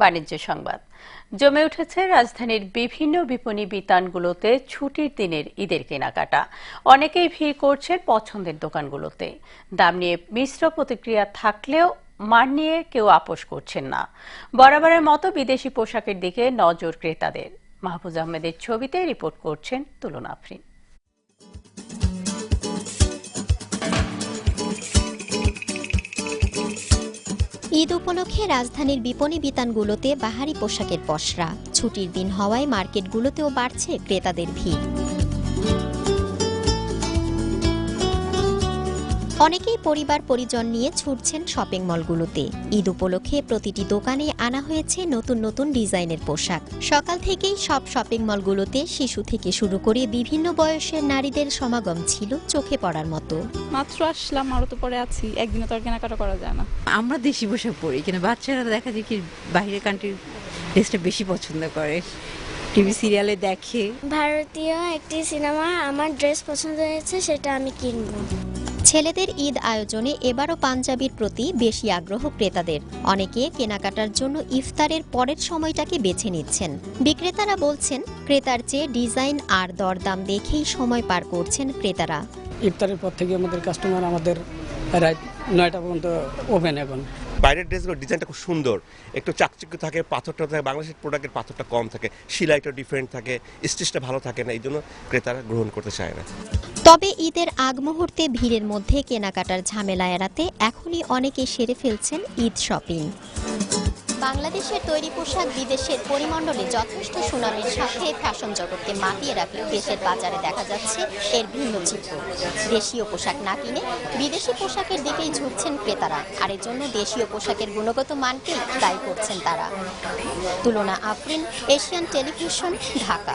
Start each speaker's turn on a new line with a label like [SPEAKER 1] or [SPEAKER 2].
[SPEAKER 1] বাণিজ্য সংবাদ। জমে উঠেছে রাজধানীর বিভিন্ন বিপণী বিতানগুলোতে ছুটির দিনের ঈদের কেনাকাটা। অনেকেই ভিড় করছেন পছন্দের দোকানগুলোতে। দাম নিয়ে মিশ্র প্রতিক্রিয়া থাকলেও মান নিয়ে কেউ আপোষ করছেন না। বরাবরের মতো বিদেশি পোশাকের দিকে নজর ক্রেতাদের। মাহফুজ আহমেদের ছবিতে রিপোর্ট করছেন তুলনা
[SPEAKER 2] ঈদ উপলক্ষে রাজধানীর বিপণী বিতানগুলোতে বাহারি পোশাকের পসরা। ছুটির দিন হওয়ায় মার্কেটগুলোতেও বাড়ছে ক্রেতাদের ভিড়। অনেকেই পরিবার পরিজন নিয়ে ছুটছেন শপিং মলগুলোতে। ঈদ উপলক্ষে প্রতিটি দোকানে আনা হয়েছে নতুন নতুন ডিজাইনের পোশাক। সকাল থেকেই সব শপিং মলগুলোতে শিশু থেকে শুরু করে বিভিন্ন বয়সের নারীদের সমাগম ছিল চোখে পড়ার মতো।
[SPEAKER 3] মাত্র আসলাম আরও তো পরে আছি। একদিনে তো আর কেনাকাটা করা যায় না।
[SPEAKER 4] আমরা দেশি পোশাক পরি কিন্তু বাচ্চারা দেখা যায় কি বাইরের কান্ট্রির ড্রেসটা বেশি পছন্দ করে। টিভি সিরিয়ালে দেখে।
[SPEAKER 5] ভারতীয় একটি সিনেমা আমার ড্রেস পছন্দ হয়েছে সেটা আমি কিনবো।
[SPEAKER 2] ছেলেদের ঈদ আয়োজনে এবারও পাঞ্জাবির প্রতি বেশি আগ্রহ ক্রেতাদের। অনেকে কেনাকাটার জন্য ইফতারের পরের সময়টাকে বেছে নিচ্ছেন। বিক্রেতারা বলছেন, ক্রেতার চেয়ে ডিজাইন আর দরদাম দেখেই সময় পার করছেন ক্রেতারা।
[SPEAKER 6] ইফতারের পর থেকে আমাদের কাস্টমার আমাদের রাত নয়টা পর্যন্ত ওপেন এখন।
[SPEAKER 7] বাইরের ড্রেসগুলো ডিজাইনটা খুব সুন্দর। একটু চাকচিক্য থাকে, পাথরটা থাকে, বাংলাদেশের প্রোডাক্টের পাথরটা কম থাকে সিলাইটা ডিফারেন্ট থাকে স্টিচটা ভালো থাকে না, এই জন্য ক্রেতারা গ্রহণ করতে চায় না।
[SPEAKER 2] তবে ঈদের আগ মুহূর্তে ভিড়ের মধ্যে কেনাকাটার ঝামেলা এড়াতে এখনই অনেকে সেরে ফেলছেন ঈদ শপিং। বাংলাদেশের তৈরি পোশাক বিদেশের পরিমণ্ডলে যথেষ্ট সুনামের সাথে ফ্যাশন জগৎকে মাতিয়ে রাখলেও দেশের বাজারে দেখা যাচ্ছে এর ভিন্ন চিত্র। দেশীয় পোশাক না কিনে বিদেশি পোশাকের দিকেই ঝুঁকছেন ক্রেতারা। আর এর জন্য দেশীয় পোশাকের গুণগত মানকেই দায়ী করছেন তারা। তুলনা আফরিন এশিয়ান টেলিভিশন, ঢাকা।